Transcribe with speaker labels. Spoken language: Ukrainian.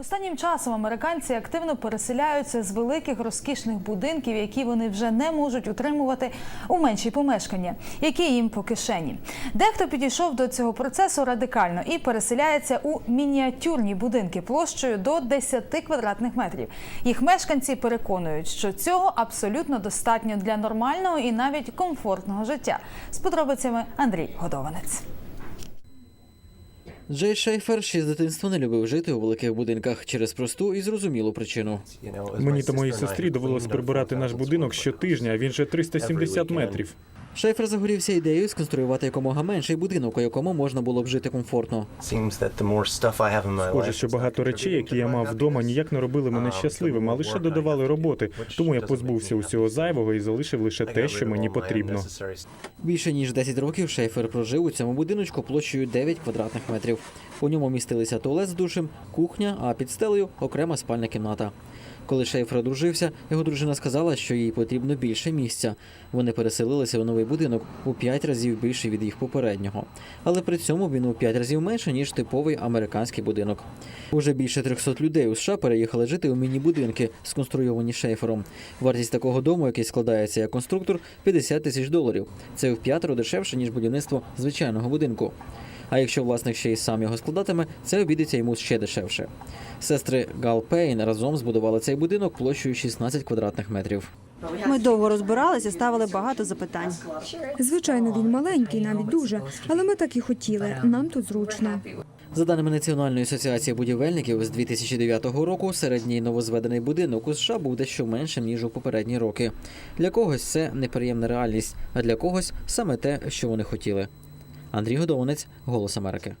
Speaker 1: Останнім часом американці активно переселяються з великих розкішних будинків, які вони вже не можуть утримувати у менші помешкання, які їм по кишені. Дехто підійшов до цього процесу радикально і переселяється у мініатюрні будинки площею до 10 квадратних метрів. Їх мешканці переконують, що цього абсолютно достатньо для нормального і навіть комфортного життя. З подробицями Андрій Годованець.
Speaker 2: Джей Шейфер ще з дитинства не любив жити у великих будинках через просту і зрозумілу причину.
Speaker 3: Мені та моїй сестрі довелось прибирати наш будинок щотижня, він же 370 метрів.
Speaker 2: Шейфер загорівся ідеєю сконструювати якомога менший будинок, у якому можна було б жити комфортно.
Speaker 3: Схоже, що багато речей, які я мав вдома, ніяк не робили мене щасливим, а лише додавали роботи. Тому я позбувся усього зайвого і залишив лише те, що мені потрібно.
Speaker 2: Більше ніж 10 років Шейфер прожив у цьому будиночку площею 9 квадратних метрів. У ньому містилися туалет з душем, кухня, а під стелею окрема спальна кімната. Коли Шейфер одружився, його дружина сказала, що їй потрібно більше місця. Вони переселилися у новий будинок у 5 разів більше від їх попереднього. Але при цьому він у 5 разів менше, ніж типовий американський будинок. Уже більше 300 людей у США переїхали жити у міні-будинки, сконструйовані Шейфером. Вартість такого дому, який складається як конструктор, 50 тисяч доларів. Це в п'ятеро дешевше, ніж будівництво звичайного будинку. А якщо власник ще й сам його складатиме, це обійдеться йому ще дешевше. Сестри Гал Пейн разом збудували цей будинок площею 16 квадратних метрів.
Speaker 4: Ми довго розбиралися, ставили багато запитань.
Speaker 5: Звичайно, він маленький, навіть дуже, але ми так і хотіли. Нам тут зручно.
Speaker 2: За даними Національної асоціації будівельників, з 2009 року середній новозведений будинок у США був дещо меншим ніж у попередні роки. Для когось це неприємна реальність, а для когось саме те, що вони хотіли. Андрій Годованець, Голос Америки.